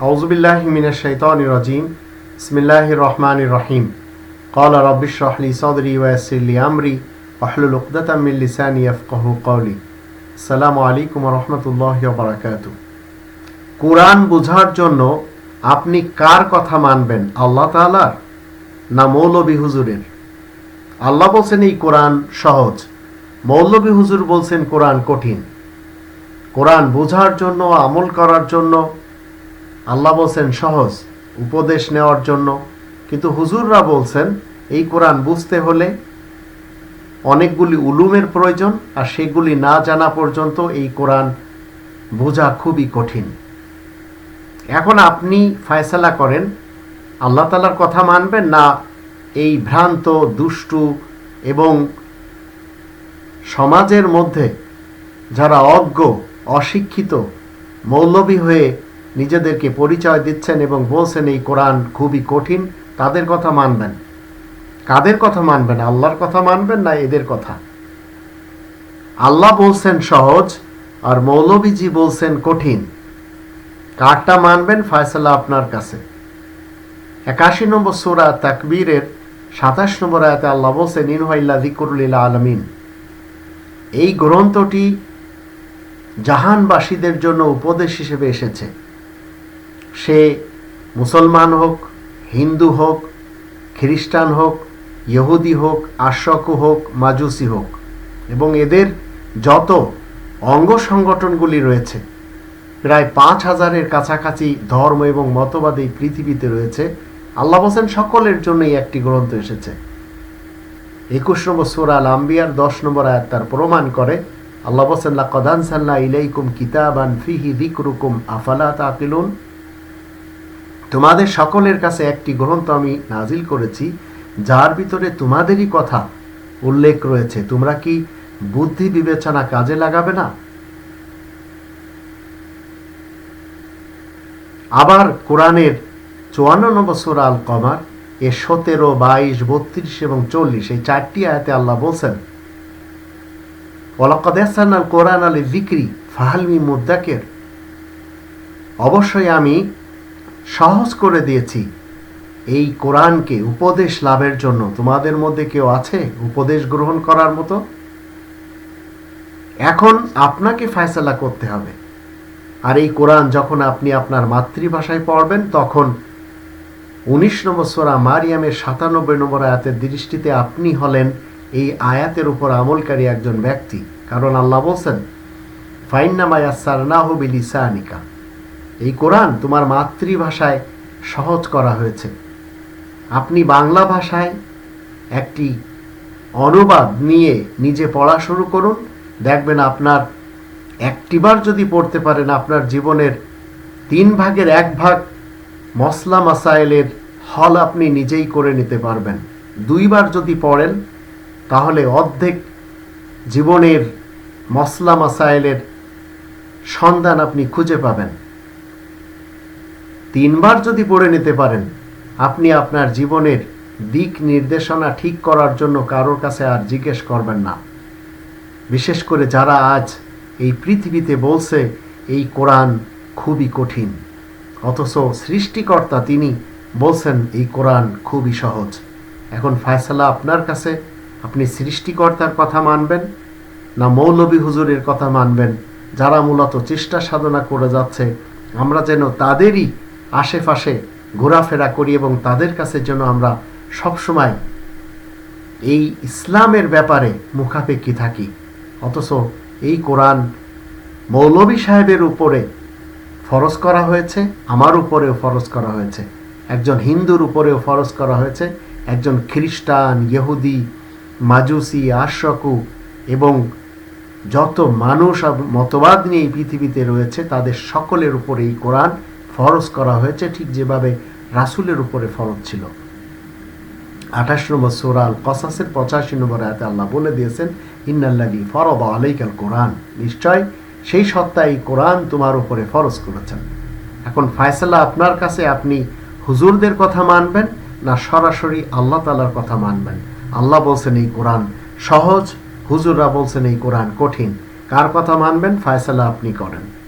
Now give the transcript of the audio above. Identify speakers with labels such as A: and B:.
A: আউজুবিল্লাহ মিনাশ শাইতানির রাজিম বিসমিল্লাহির রহমানির রহিম قال رب اشرح لي صدري ويسر لي امري واحلل عقدة من لساني يفقهوا قولي السلام عليكم ورحمة الله وبركاته কোরআন বোঝার জন্য আপনি কার কথা মানবেন আল্লাহ তাআলার না মৌলবী হুজুরের আল্লাহ বলছেন এই কোরআন সহজ মৌলবী হুজুর বলছেন কোরআন কঠিন কোরআন বোঝার জন্য আমল করার জন্য আল্লাহ বলছেন, সহজ, উপদেশ নেওয়ার জন্য। কিন্তু হুজুররা বলছেন, এই কোরআন বুঝতে হলে অনেকগুলি উলুমের প্রয়োজন আর সেগুলি না জানা পর্যন্ত এই কোরআন বোঝা খুবই কঠিন। এখন আপনি ফয়সালা করেন, আল্লাহ তালার কথা মানবেন না এই ভ্রান্ত, দুষ্টু এবং সমাজের মধ্যে যারা অজ্ঞ, অশিক্ষিত, মৌলবী হয়ে নিজেদেরকে পরিচয় দিচ্ছেন এবং বলছেন, এই কোরআন খুবই কঠিন, তাদের কথা মানবেন। কাদের কথা মানবেন? আল্লাহর কথা মানবেন না এদের কথা? আল্লাহ বলছেন সহজ আর মৌলবীজি বলছেন কঠিন। কারটা মানবেন? ফয়সালা আপনার কাছে। একাশি নম্বর সোরা তাকবীরের সাতাশ নম্বর আয়াতে আল্লাহ বলছেন ইনহাইল্লা জিকুরুল্লাহ আলমিন। এই গ্রন্থটি জাহানবাসীদের জন্য উপদেশ হিসেবে এসেছে। সে মুসলমান হোক, হিন্দু হোক, খ্রিস্টান হোক, ইহুদি হোক আশকু হোক, মাজুসি হোক, এবং এদের যত অঙ্গ সংগঠনগুলি রয়েছে, প্রায় পাঁচ হাজারের কাছাকাছি ধর্ম এবং মতবাদ এই পৃথিবীতে রয়েছে, আল্লাহ বলছেন সকলের জন্যই একটি গ্রন্থ এসেছে। একুশ নম্বর সুরাল আম্বিয়ার দশ নম্বর আয়াত তার প্রমাণ করে, আল্লাহ বলছেন কদান সাল্লাহ ইলাইকুম কিতাবান ফিহি দিকরুকুম আফালা তাকিলুন? তোমাদের সকলের কাছে একটি গ্রন্থ আমি নাজিল করেছি, যার ভিতরে তোমাদেরই কথা উল্লেখ রয়েছে। তোমরা কি বুদ্ধি বিবেচনা কাজে লাগাবে না? আবার কোরআনের চুয়ান্ন নম্বর সুরা আল কমার এ সতেরো, বাইশ, বত্রিশ এবং চল্লিশ, এই চারটি আয়াতে আল্লাহ বলছেন ওলাকাদান আল কোরআন আলী বিক্রি ফাহালমি মুদ্দাকের অবশ্যই আমি সহজ করে দিয়েছি। এই কোরআনকে উপদেশ লাভের জন্য তোমাদের মধ্যে কেউ আছে উপদেশ গ্রহণ করার মতো? এখন আপনাকে ফয়সলা করতে হবে। আর এই কোরআন যখন আপনি আপনার মাতৃভাষায় পড়বেন, তখন উনিশ নম্বর সোরা মারিয়ামের সাতানব্বই নম্বর আয়াতের দৃষ্টিতে আপনি হলেন এই আয়াতের উপর আমলকারী একজন ব্যক্তি। কারণ আল্লাহ বলছেন ফাইন্নামায়াসারনাহবিলিসানিকা এই কোরআন তোমার মাতৃভাষায় সহজ করা হয়েছে। আপনি বাংলা ভাষায় একটি অনুবাদ নিয়ে নিজে পড়া শুরু করুন। দেখবেন আপনার একটিবার যদি পড়তে পারেন, আপনার জীবনের তিন ভাগের এক ভাগ মশলা মাসাইলের হল আপনি নিজেই করে নিতে পারবেন। দুইবার যদি পড়েন, তাহলে অর্ধেক জীবনের মশলা মাসাইলের সন্ধান আপনি খুঁজে পাবেন। তিনবার যদি পড়ে নিতে পারেন, আপনি আপনার জীবনের দিক নির্দেশনা ঠিক করার জন্য কারোর কাছে আর জিজ্ঞেস করবেন না। বিশেষ করে যারা আজ এই পৃথিবীতে বলছে, এই কোরআন খুবই কঠিন। অথচ সৃষ্টিকর্তা তিনি বলছেন, এই কোরআন খুবই সহজ। এখন ফায়সালা আপনার কাছে, আপনি সৃষ্টিকর্তার কথা মানবেন না মৌলবী হুজুরের কথা মানবেন? যারা মূলত চেষ্টা সাধনা করে যাচ্ছে, আমরা যেন তাদেরই আশেপাশে ঘোরাফেরা করি এবং তাদের কাছে যেন আমরা সবসময় এই ইসলামের ব্যাপারে মুখাপেক্ষি থাকি। অথচ এই কোরআন মৌলবী সাহেবের উপরে ফরজ করা হয়েছে, আমার উপরেও ফরজ করা হয়েছে। একজন হিন্দুর উপরেও ফরজ করা হয়েছে, একজন খ্রিস্টান, ইহুদি, মাজুসি আশকু এবং যত মানুষ মতবাদ নিয়ে এই পৃথিবীতে রয়েছে, তাদের সকলের উপরে এই কোরআন ফরজ করা হয়েছে ঠিক যেভাবে রাসুলের উপরে ফরজ ছিল। আঠাশ নম্বর সোরাল কসাসের পঁচাশি নম্বর আয়াতে আল্লাহ বলে দিয়েছেন ইন্নাল্লাহি ফরদ আলাইকাল কোরআন। নিশ্চয় সেই সত্তা কোরআন তোমার উপরে ফরজ করেছেন। এখন ফায়সালা আপনার কাছে, আপনি হুজুরদের কথা মানবেন না সরাসরি আল্লাহ তালার কথা মানবেন? আল্লাহ বলছেন এই কোরআন সহজ, হুজুররা বলছেন এই কোরআন কঠিন। কার কথা মানবেন? ফায়সালা আপনি করেন।